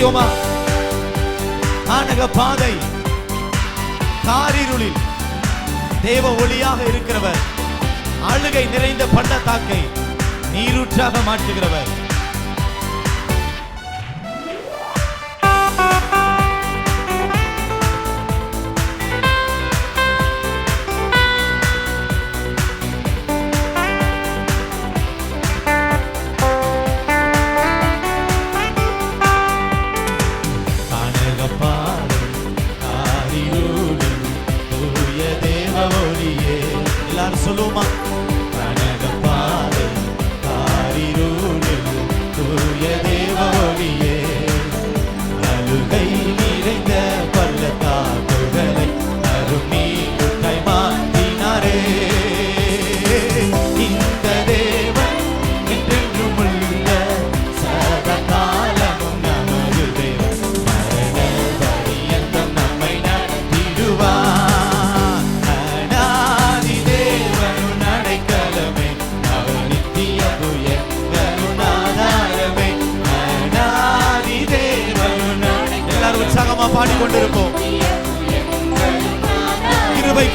ஸ்தோத்திரியோமா ஆனக பாதை காரிருளில் தேவ ஒளியாக இருக்கிறவர். அழுகை நிறைந்த பள்ளத்தாக்கை நீரூற்றாக மாற்றுகிறவர். Shalom.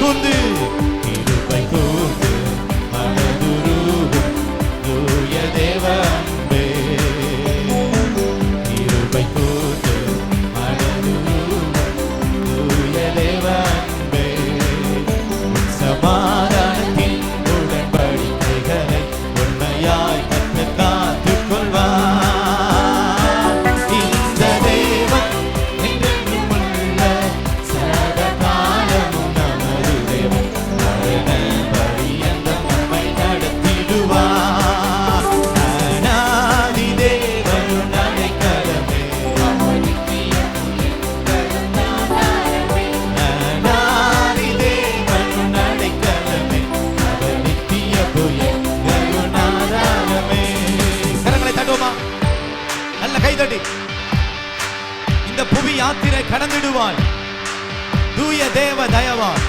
нікуди. யாத்திரை கடந்துடுவாய். தூய தேவ தயவான்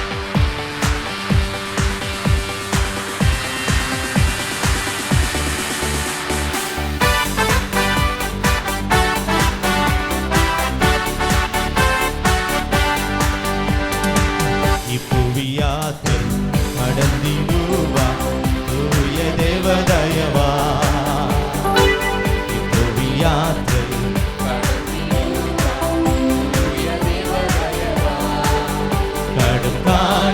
of God.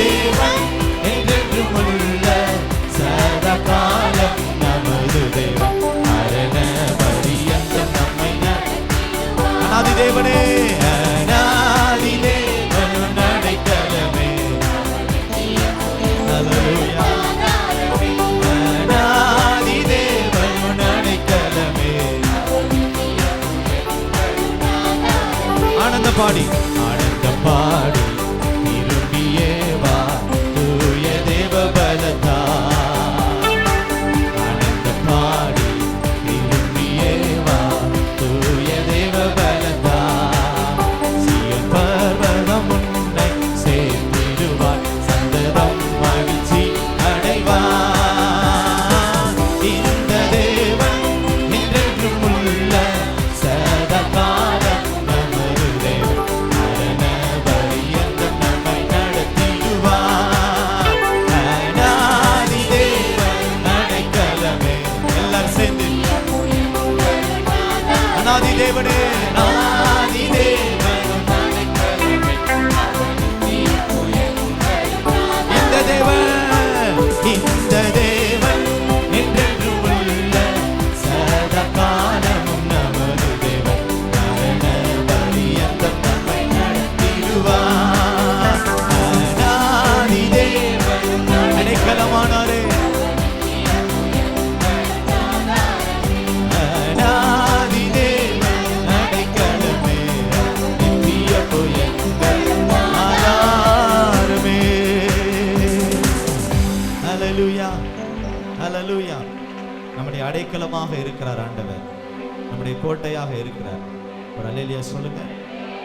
yeah. நம்முடைய அடைக்கலமாக இருக்கிறார் ஆண்டவர். நம்முடைய கோட்டையாக இருக்கிறார். ஒரு அலையிலியா சொல்லுங்கள்